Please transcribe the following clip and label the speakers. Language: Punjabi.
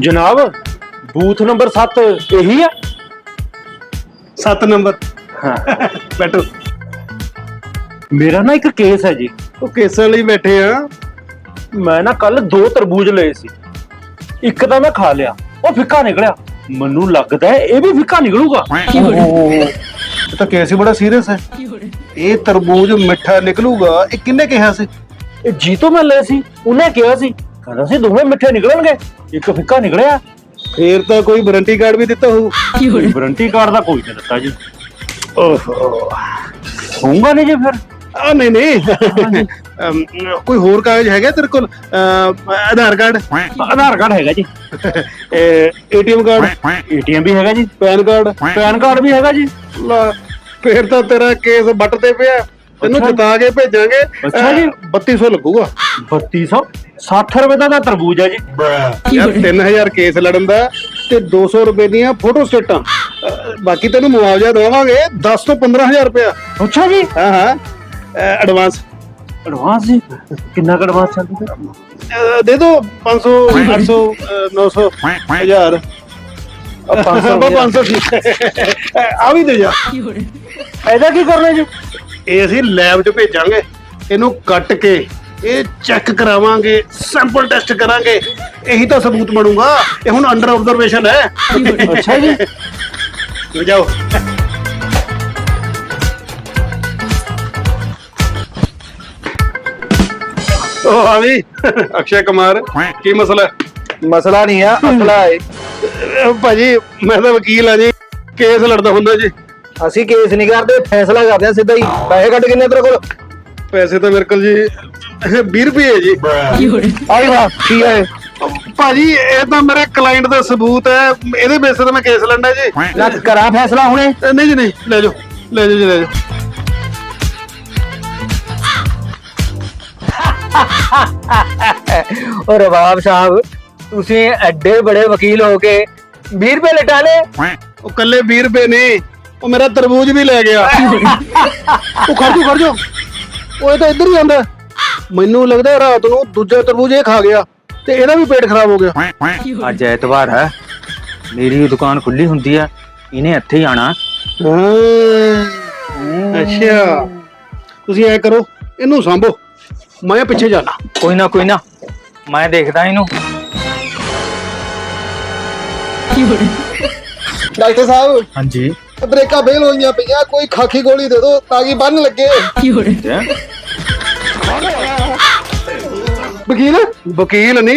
Speaker 1: ਜਨਾਬ ਬੂਥ ਨੰਬਰ 7 ਇਹੀ ਆ?
Speaker 2: 7 ਨੰਬਰ।
Speaker 1: ਹਾਂ।
Speaker 2: ਬੈਠੋ।
Speaker 1: ਮੇਰਾ ਨਾ ਇੱਕ ਕੇਸ ਹੈ ਜੀ।
Speaker 2: ਉਹ ਕੇਸਾਂ ਲਈ ਬੈਠੇ ਆ।
Speaker 1: ਮੈਂ ਨਾ ਕੱਲ ਦੋ ਤਰਬੂਜ ਲਏ ਸੀ। ਇੱਕ ਤਾਂ ਮੈਂ ਖਾ ਲਿਆ ਉਹ ਫਿੱਕਾ ਨਿਕਲਿਆ। ਮੈਨੂੰ ਲੱਗਦਾ ਹੈ ਇਹ ਵੀ ਫਿੱਕਾ ਨਿਕਲੂਗਾ।
Speaker 2: ਇਹ ਤਾਂ ਕੇਸ ਹੀ ਬੜਾ ਸੀਰੀਅਸ ਹੈ। ਇਹ ਤਰਬੂਜ ਮਿੱਠਾ ਨਿਕਲੂਗਾ ਇਹ ਕਿੰਨੇ ਕਿਹਾ ਸੀ?
Speaker 1: ਇਹ ਜੀ ਤੋਂ ਮੈਂ ਲਏ ਸੀ ਉਹਨੇ ਕਿਹਾ ਸੀ। ਕਹਿੰਦਾ ਸੀ ਦੋਵੇਂ ਮਿੱਠੇ ਨਿਕਲਣਗੇ। ਇੱਕ ਫਿੱਕਾ ਨਿਕਲਿਆ
Speaker 2: ਫੇਰ ਤਾਂ ਕੋਈ ਵਾਰੰਟੀ ਕਾਰਡ ਵੀ ਦਿੱਤਾ ਹੋਊ।
Speaker 1: ਕੋਈ ਵਾਰੰਟੀ ਕਾਰਡ ਦਾ ਕੋਈ ਨਹੀਂ ਦਿੱਤਾ ਜੀ। ਓਹੋ। ਹੋਊਗਾ ਨਹੀਂ ਜੀ ਫਿਰ?
Speaker 2: ਆ ਨਹੀਂ ਨਹੀਂ। ਅਮ, ਕੋਈ ਹੋਰ ਕਾਗਜ਼ ਹੈਗਾ ਤੇਰੇ ਕੋਲ? ਅਮ, ਆਧਾਰ ਕਾਰਡ?
Speaker 1: ਆਧਾਰ ਕਾਰਡ ਹੈਗਾ ਜੀ।
Speaker 2: ATM card?
Speaker 1: ਏਟੀਐਮ ਵੀ ਹੈਗਾ ਜੀ।
Speaker 2: PAN card?
Speaker 1: ਪੈਨ ਕਾਰਡ ਵੀ ਹੈਗਾ ਜੀ।
Speaker 2: ਲੈ, ਫੇਰ ਤਾਂ ਤੇਰਾ ਕੇਸ ਬੱਟ ਤੇ ਪਿਆ। ਤੈਨੂੰ
Speaker 1: ਅੱਛਾ।
Speaker 2: ਜਿਤਾ ਕੇ ਭੇਜਾਂਗੇ।
Speaker 1: ਅੱਛਾ ਜੀ।
Speaker 2: ਅਹ, 3200 ਲੱਗੂਗਾ।
Speaker 1: 3200 60 ਰੁਪਏ ਦਾ ਤਾਂ ਤਰਬੂਜ ਹੈ ਜੀ।
Speaker 2: ਯਾਰ 3000 ਕੇਸ ਲੜਨ ਦਾ ਤੇ 200 ਰੁਪਏ ਦੀਆਂ ਫੋਟੋ ਸਟੇਟਾਂ। ਬਾਕੀ ਤੈਨੂੰ ਮੁਆਵਜ਼ਾ ਦੇਵਾਂਗੇ 10 ਤੋਂ 15000 ਰੁਪਇਆ।
Speaker 1: ਅੱਛਾ ਜੀ।
Speaker 2: ਹਾਂ ਹਾਂ। ਐਡਵਾਂਸ
Speaker 1: ਐਡਵਾਂਸ ਜੀ? ਕਿੰਨਾ ਕੁ ਐਡਵਾਂਸ ਚੱਲਦੀ ਹੈ
Speaker 2: ਦੇ ਦੋ 500 800 ਅਹ, 900 1000
Speaker 1: 500
Speaker 2: 500 ਠੀਕ। ਆ ਵੀ ਦੇ ਜਾ।
Speaker 1: ਇਹਦਾ ਕੀ ਕਰਨਾ ਜੀ?
Speaker 2: ਇਹ ਅਸੀਂ ਲੈਬ 'ਚ ਭੇਜਾਂਗੇ। ਇਹਨੂੰ ਕੱਟ ਕੇ ਇਹ ਚੈੱਕ ਕਰਾਵਾਂਗੇ ਸੈਂਪਲ ਟੈਸਟ ਕਰਾਂਗੇ। ਇਹੀ ਤਾਂ ਸਬੂਤ ਬਣੂਗਾ। ਇਹ ਹੁਣ ਅੰਡਰ ਆਬਜ਼ਰਵੇਸ਼ਨ ਹੈ।
Speaker 1: ਅੱਛਾ ਜੀ।
Speaker 2: ਲੈ ਜਾਓ। ਉਹ ਆਵੀ ਅਕਸ਼ੇ ਕੁਮਾਰ ਕੀ ਮਸਲਾ? ਹੈ
Speaker 3: ਮਸਲਾ ਨਹੀਂ ਆ ਅਸਲਾ ਹੈ।
Speaker 2: ਅਹ ਭਾਜੀ ਮੈਂ ਤਾਂ ਵਕੀਲ ਆ ਜੀ। ਕੇਸ ਲੜਦਾ ਹੁੰਦਾ ਜੀ।
Speaker 3: ਅਸੀਂ ਕੇਸ ਨਹੀਂ ਕਰਦੇ ਫੈਸਲਾ ਕਰਦੇ ਆ ਸਿੱਧਾ ਹੀ। ਪੈਸੇ ਕੱਢ ਕਿੰਨੇ ਤੇਰੇ ਕੋਲ?
Speaker 2: ਪੈਸੇ ਤਾਂ ਮੇਰੇ ਕੋਲ ਜੀ 20 ਰੁਪਏ ਜੀ।
Speaker 3: ਆਈ ਵਾ ਕੀ ਹੈ
Speaker 2: ਭਾਜੀ ਇਹ ਤਾਂ ਮੇਰੇ ਕਲਾਇੰਟ ਦਾ ਸਬੂਤ ਹੈ। ਇਹਦੇ ਬੇਸ ਤੇ ਮੈਂ ਕੇਸ ਲੜਨਾ ਜੀ।
Speaker 3: ਨਾ ਕਰਾਂ ਫੈਸਲਾ ਹੁਣੇ।
Speaker 2: ਨਹੀਂ ਜੀ ਨਹੀਂ। ਲੈ ਜਾਓ। ਲੈ ਜਾਓ ਜੀ ਲੈ ਜਾਓ।
Speaker 3: ਓ ਰਵਾਬ ਸਾਹਿਬ ਤੁਸੀਂ ਐਡੇ ਬੜੇ ਵਕੀਲ ਹੋ ਕੇ 20 ਰੁਪਏ ਲਟਾ ਲੇ
Speaker 2: ਉਹ ਕੱਲੇ 20 ਰੁਪਏ ਨਹੀਂ ਉਹ ਮੇਰਾ ਤਰਬੂਜ ਵੀ ਲੈ ਗਿਆ। ਉਹ ਖੜ ਜਾ ਖੜ ਜਾ ਉਹ ਇਹ ਤਾਂ ਇੱਧਰ ਹੀ ਆਂਦਾ ਮੈਨੂੰ ਲੱਗਦਾ ਰਾਤ ਨੂੰ ਦੂਜਾ ਤਰਬੂਜ ਇਹ ਖਾ ਗਿਆ ਤੇ ਇਹਦਾ ਵੀ ਪੇਟ ਖਰਾਬ ਹੋ ਗਿਆ।
Speaker 3: ਅੱਜ ਐਤਵਾਰ ਹੈ। ਮੇਰੀ ਦੁਕਾਨ ਖੁੱਲੀ ਹੁੰਦੀ ਆ ਇਹਨੇ ਇੱਥੇ ਹੀ ਆਣਾ
Speaker 2: ਹਾਂ, ਅੱਛਾ। ਤੁਸੀਂ ਐ ਕਰੋ ਇਹਨੂੰ ਸੰਭੋ। ਮੈਂ ਪਿੱਛੇ ਜਾਣਾ।
Speaker 3: ਕੋਈ ਨਾ ਕੋਈ ਨਾ। ਮੈਂ ਦੇਖਦਾ ਇਹਨੂੰ।
Speaker 4: ਡਾਕਟਰ ਸਾਹਿਬ
Speaker 3: ਹਾਂਜੀ।
Speaker 4: ਬ੍ਰੇਕਾਂ ਫੇਲ ਹੋਈਆਂ ਪਈਆਂ ਕੋਈ ਖਾਕੀ ਗੋਲੀ ਦੇ ਦਿਓ ਤਾਂ ਕਿ ਬੰਨ ਲੱਗੇ। ਵਕੀਲ?
Speaker 2: ਵਕੀਲ ਨਹੀਂ